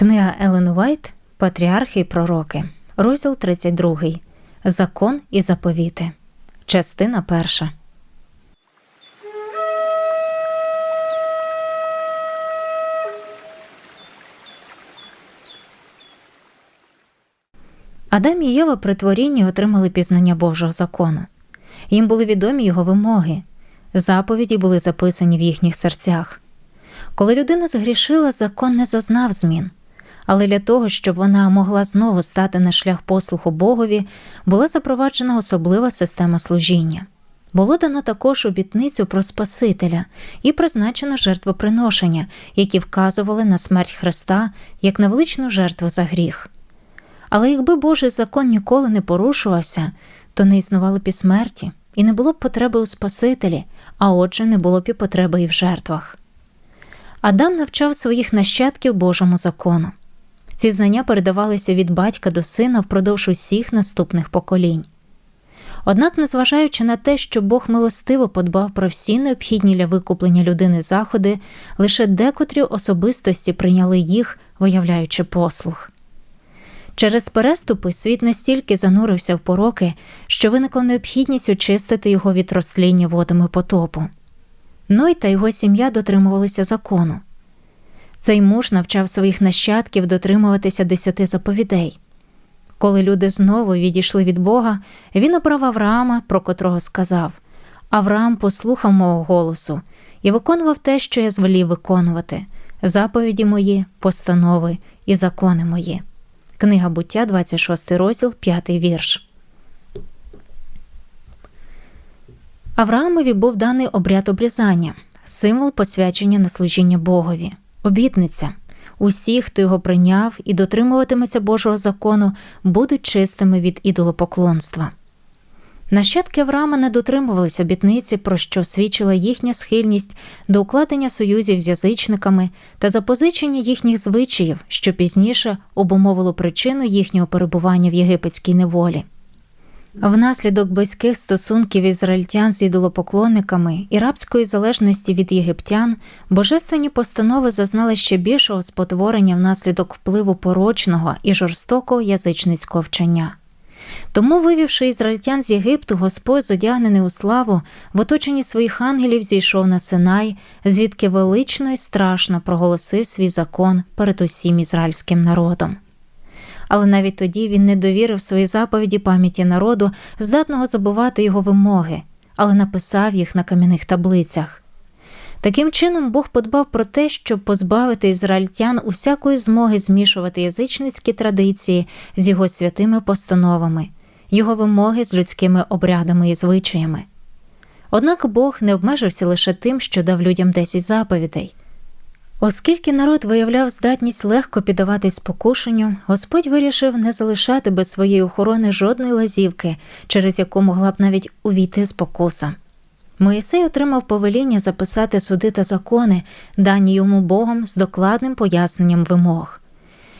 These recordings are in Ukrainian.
Книга Елен Уайт Патріархи і Пророки, розділ 32. Закон і заповіти. Частина перша. Адам і Єва при творінні отримали пізнання Божого закону. Їм були відомі його вимоги. Заповіді були записані в їхніх серцях. Коли людина згрішила, закон не зазнав змін. Але для того, щоб вона могла знову стати на шлях послуху Богові, була запроваджена особлива система служіння. Було дано також обітницю про Спасителя і призначено жертвоприношення, які вказували на смерть Христа як на величну жертву за гріх. Але якби Божий закон ніколи не порушувався, то не існувало б і смерті, і не було б потреби у Спасителі, а отже, не було б і потреби і в жертвах. Адам навчав своїх нащадків Божому закону. Ці знання передавалися від батька до сина впродовж усіх наступних поколінь. Однак, незважаючи на те, що Бог милостиво подбав про всі необхідні для викуплення людини заходи, лише декотрі особистості прийняли їх, виявляючи послух. Через переступи світ настільки занурився в пороки, що виникла необхідність очистити його від розтління водами потопу. Ной та його сім'я дотримувалися закону. Цей муж навчав своїх нащадків дотримуватися десяти заповідей. Коли люди знову відійшли від Бога, він обрав Авраама, про котрого сказав Авраам послухав мого голосу і виконував те, що я звелів виконувати заповіді мої, постанови і закони мої. Книга буття, 26 розділ, 5 вірш. Авраамові був даний обряд обрізання, символ посвячення на служіння Богові. Обітниця усі, хто його прийняв і дотримуватиметься Божого закону, будуть чистими від ідолопоклонства. Нащадки Авраама не дотримувались обітниці, про що свідчила їхня схильність до укладення союзів з язичниками та запозичення їхніх звичаїв, що пізніше обумовило причину їхнього перебування в єгипетській неволі. Внаслідок близьких стосунків ізраїльтян з ідолопоклонниками і рабської залежності від єгиптян божественні постанови зазнали ще більшого спотворення внаслідок впливу порочного і жорстокого язичницького вчення. Тому, вивівши ізраїльтян з Єгипту, Господь, зодягнений у славу, в оточенні своїх ангелів зійшов на Синай, звідки велично і страшно проголосив свій закон перед усім ізраїльським народом але навіть тоді він не довірив свої заповіді пам'яті народу, здатного забувати його вимоги, але написав їх на кам'яних таблицях. Таким чином, Бог подбав про те, щоб позбавити ізраїльтян усякої змоги змішувати язичницькі традиції з його святими постановами, його вимоги з людськими обрядами і звичаями. Однак Бог не обмежився лише тим, що дав людям десять заповідей. Оскільки народ виявляв здатність легко піддаватись спокушенню, Господь вирішив не залишати без своєї охорони жодної лазівки, через яку могла б навіть увійти спокуса. Моїсей отримав повеління записати суди та закони, дані йому Богом з докладним поясненням вимог.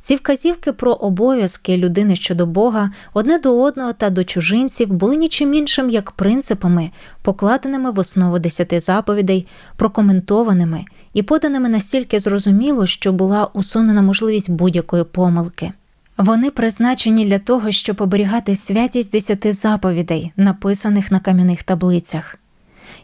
Ці вказівки про обов'язки людини щодо Бога одне до одного та до чужинців були нічим іншим як принципами, покладеними в основу десяти заповідей, прокоментованими і поданими настільки зрозуміло, що була усунена можливість будь-якої помилки. Вони призначені для того, щоб оберігати святість десяти заповідей, написаних на кам'яних таблицях.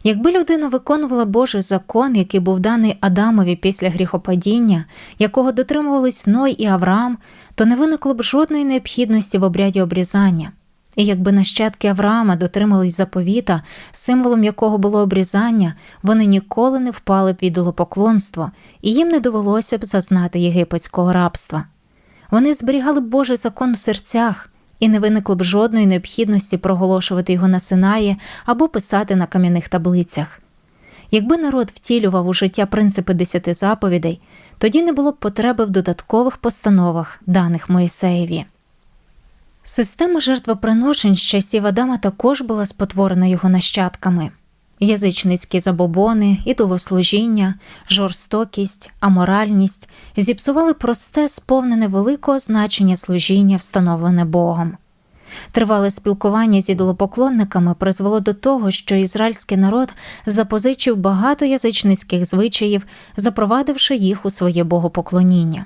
Якби людина виконувала Божий закон, який був даний Адамові після гріхопадіння, якого дотримувались Ной і Авраам, то не виникло б жодної необхідності в обряді обрізання. І якби нащадки Авраама дотримались заповіта, символом якого було обрізання, вони ніколи не впали б в ідолопоклонство, і їм не довелося б зазнати єгипетського рабства. Вони зберігали б Божий закон в серцях, і не виникло б жодної необхідності проголошувати його на Синаї або писати на кам'яних таблицях. Якби народ втілював у життя принципи десяти заповідей, тоді не було б потреби в додаткових постановах, даних Моїсеєві. Система жертвоприношень з часів Адама також була спотворена його нащадками. Язичницькі забобони, ідолослужіння, жорстокість, аморальність зіпсували просте, сповнене великого значення служіння, встановлене Богом. Тривале спілкування з ідолопоклонниками призвело до того, що ізраїльський народ запозичив багато язичницьких звичаїв, запровадивши їх у своє богопоклоніння.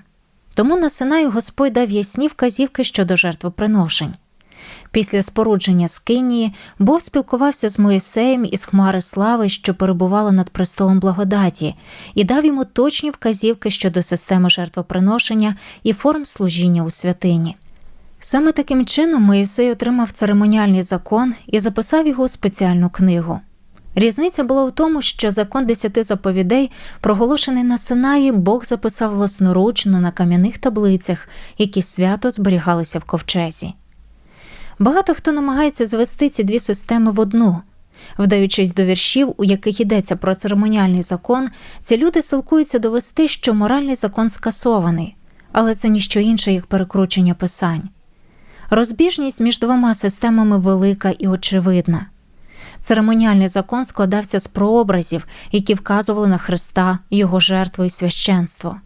Тому на Синаю Господь дав ясні вказівки щодо жертвоприношень. Після спорудження Скинії Бог спілкувався з Моїсеєм із Хмари Слави, що перебувала над престолом благодаті, і дав йому точні вказівки щодо системи жертвоприношення і форм служіння у святині. Саме таким чином Моїсей отримав церемоніальний закон і записав його у спеціальну книгу. Різниця була в тому, що закон десяти заповідей, проголошений на Синаї, Бог записав власноручно на кам'яних таблицях, які свято зберігалися в ковчезі. Багато хто намагається звести ці дві системи в одну. Вдаючись до віршів, у яких йдеться про церемоніальний закон, ці люди силкуються довести, що моральний закон скасований, але це ніщо інше, як перекручення писань. Розбіжність між двома системами велика і очевидна. Церемоніальний закон складався з прообразів, які вказували на Христа, Його жертву і священство.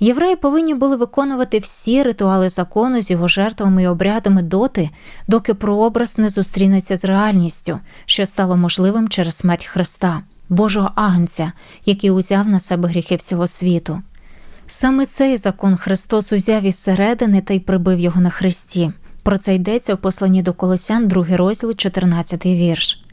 Євреї повинні були виконувати всі ритуали закону з його жертвами і обрядами доти, доки прообраз не зустрінеться з реальністю, що стало можливим через смерть Христа, Божого Агнця, який узяв на себе гріхи всього світу. Саме цей закон Христос узяв із середини та й прибив його на Христі. Про це йдеться в посланні до Колосян, 2 розділ, 14 вірш.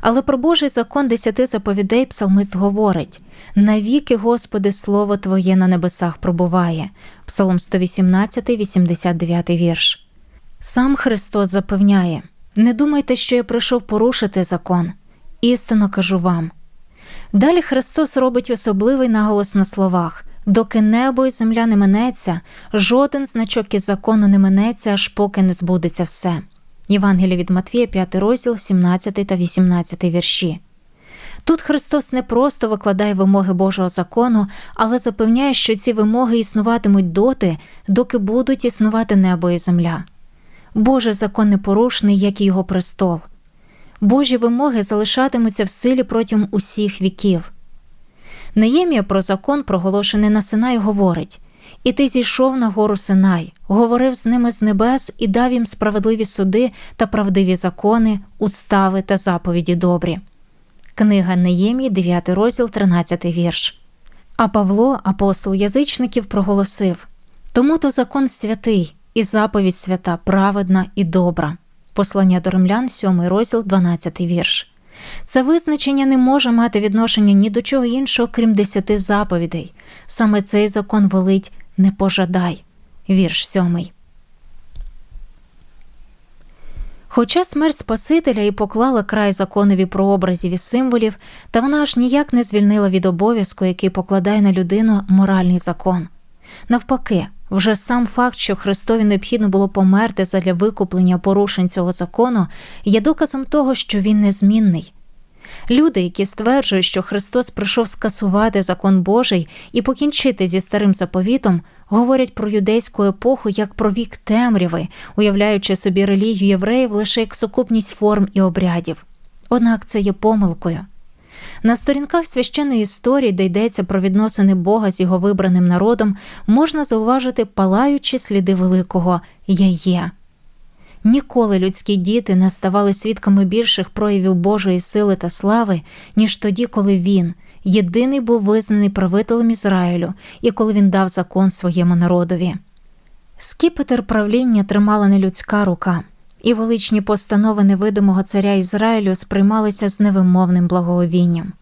Але про Божий закон десяти заповідей псалмист говорить навіки, Господи, Слово Твоє на небесах пробуває. Псалом 118, 89 вірш. Сам Христос запевняє не думайте, що я прийшов порушити закон. Істинно кажу вам. Далі Христос робить особливий наголос на словах доки небо і земля не минеться, жоден значок із закону не минеться, аж поки не збудеться все. Євангелія від Матвія, 5 розділ, 17 та 18 вірші. Тут Христос не просто викладає вимоги Божого закону, але запевняє, що ці вимоги існуватимуть доти, доки будуть існувати небо і земля. Божий закон непорушний, як і його престол. Божі вимоги залишатимуться в силі протягом усіх віків. Неємія про закон, проголошений на Синай, говорить І ти зійшов на гору Синай, говорив з ними з небес і дав їм справедливі суди та правдиві закони, устави та заповіді добрі. Книга Неємії, 9 розділ, 13 вірш. А Павло, апостол язичників, проголосив Тому то закон святий, і заповідь свята, праведна і добра. Послання до римлян, 7 розділ, 12 вірш. Це визначення не може мати відношення ні до чого іншого, крім десяти заповідей. Саме цей закон велить не пожадай. Вірш сьомий. Хоча смерть Спасителя і поклала край законові прообразів і символів, та вона аж ніяк не звільнила від обов'язку, який покладає на людину моральний закон. Навпаки, вже сам факт, що Христові необхідно було померти задля викуплення порушень цього закону, є доказом того, що він незмінний. Люди, які стверджують, що Христос прийшов скасувати закон Божий і покінчити зі старим заповітом, говорять про юдейську епоху як про вік темряви, уявляючи собі релігію євреїв лише як сукупність форм і обрядів. Однак це є помилкою. На сторінках священної історії, де йдеться про відносини Бога з його вибраним народом, можна зауважити палаючі сліди великого Я є. Ніколи людські діти не ставали свідками більших проявів Божої сили та слави, ніж тоді, коли він, єдиний був визнаний правителем Ізраїлю і коли він дав закон своєму народові. Скіпетр правління тримала не людська рука, і величні постанови невидимого царя Ізраїлю сприймалися з невимовним благовінням.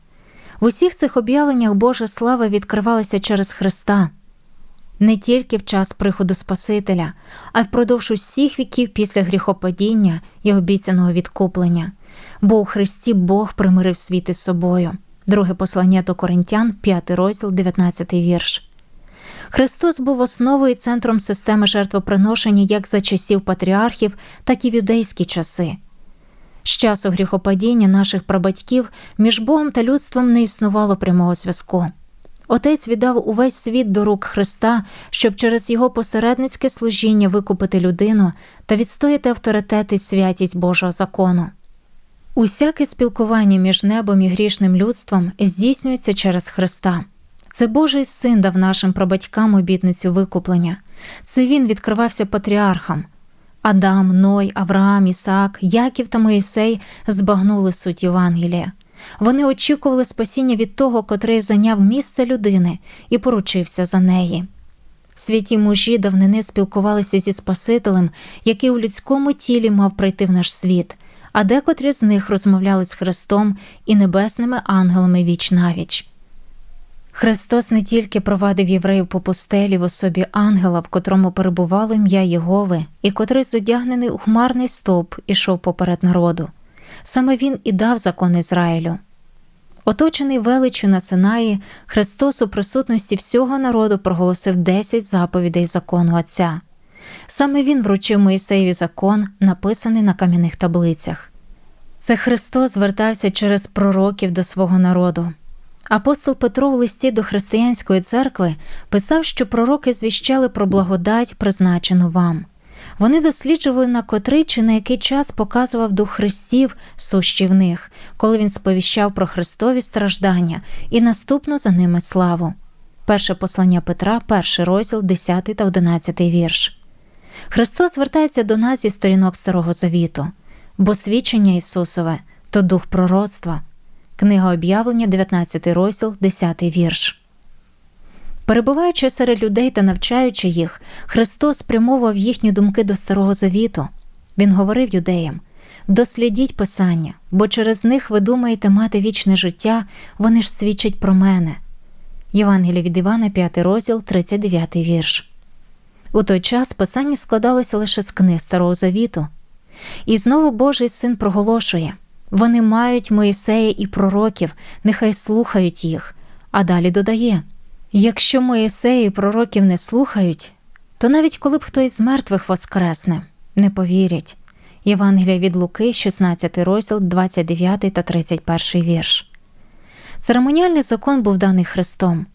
В усіх цих об'явленнях Божа слава відкривалася через Христа не тільки в час приходу Спасителя, а й впродовж усіх віків після гріхопадіння і обіцяного відкуплення, бо у Христі Бог примирив світ із собою. Друге послання до Коринтян, 5 розділ, 19 вірш. Христос був основою і центром системи жертвоприношення як за часів патріархів, так і в юдейські часи. З часу гріхопадіння наших прабатьків між Богом та людством не існувало прямого зв'язку. Отець віддав увесь світ до рук Христа, щоб через його посередницьке служіння викупити людину та відстояти авторитет і святість Божого закону. Усяке спілкування між небом і грішним людством здійснюється через Христа. Це Божий син дав нашим прабатькам обітницю викуплення. Це він відкривався патріархам. Адам, Ной, Авраам, Ісаак, Яків та Моїсей збагнули суть Євангелія. Вони очікували спасіння від того, котрий зайняв місце людини і поручився за неї. Святі мужі давнини спілкувалися зі Спасителем, який у людському тілі мав прийти в наш світ, а декотрі з них розмовляли з Христом і небесними ангелами віч навіч. Христос не тільки провадив євреїв по пустелі в особі ангела, в котрому перебувало ім'я Єгови, і котрий зодягнений у хмарний стовп ішов поперед народу. Саме він і дав закон Ізраїлю. Оточений величчю на Синаї, Христос у присутності всього народу проголосив 10 заповідей закону Отця. Саме він вручив Моїсеєві закон, написаний на кам'яних таблицях. Це Христос звертався через пророків до свого народу. Апостол Петро у листі до християнської церкви писав, що пророки звіщали про благодать, призначену вам. Вони досліджували, на котрий чи на який час показував дух Христів сущі в них, коли він сповіщав про Христові страждання і наступну за ними славу. Перше послання Петра, перший розділ, 10 та 11 вірш. Христос звертається до нас зі сторінок Старого Завіту, бо свідчення Ісусове то дух пророцтва. Книга об'явлення, 19 розділ, 10 вірш. Перебуваючи серед людей та навчаючи їх, Христос спрямовував їхні думки до Старого Завіту. Він говорив юдеям дослідіть Писання, бо через них ви думаєте мати вічне життя, вони ж свідчать про мене. Євангелія від Івана, 5 розділ, 39 вірш. У той час Писання складалося лише з книг Старого Завіту. І знову Божий син проголошує вони мають Моїсея і пророків, нехай слухають їх, а далі додає. Якщо Моїсеї пророків не слухають, то навіть коли б хтось з мертвих воскресне, не повірять. Євангелія від Луки, 16 розділ, 29 та 31 вірш. Церемоніальний закон був даний Христом.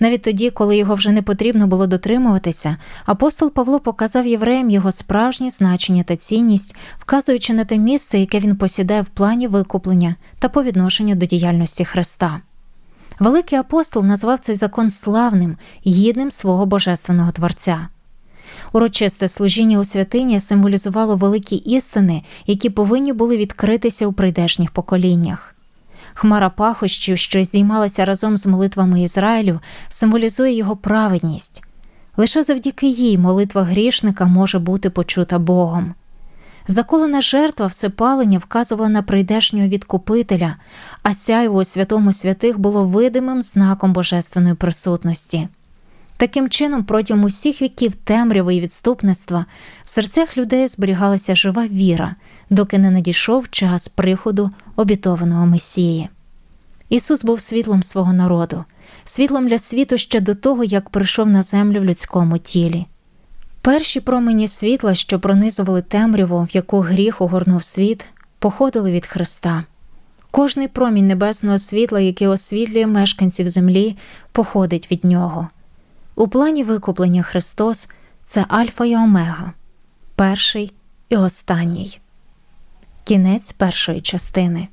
Навіть тоді, коли його вже не потрібно було дотримуватися, апостол Павло показав євреям його справжнє значення та цінність, вказуючи на те місце, яке він посідає в плані викуплення та по відношенню до діяльності Христа. Великий апостол назвав цей закон славним, гідним свого божественного Творця. Урочисте служіння у святині символізувало великі істини, які повинні були відкритися у прийдешніх поколіннях. Хмара пахощів, що здіймалася разом з молитвами Ізраїлю, символізує його праведність. Лише завдяки їй молитва грішника може бути почута Богом. Заколена жертва всепалення вказувала на прийдешнього відкупителя, а сяйво у святому святих було видимим знаком божественної присутності. Таким чином, протягом усіх віків темряви і відступництва в серцях людей зберігалася жива віра, доки не надійшов час приходу обітованого Месії. Ісус був світлом свого народу, світлом для світу ще до того, як прийшов на землю в людському тілі. Перші промені світла, що пронизували темряву, в яку гріх угорнув світ, походили від Христа. Кожний промінь небесного світла, який освітлює мешканців землі, походить від нього. У плані викуплення Христос це Альфа і Омега, перший і останній. Кінець першої частини.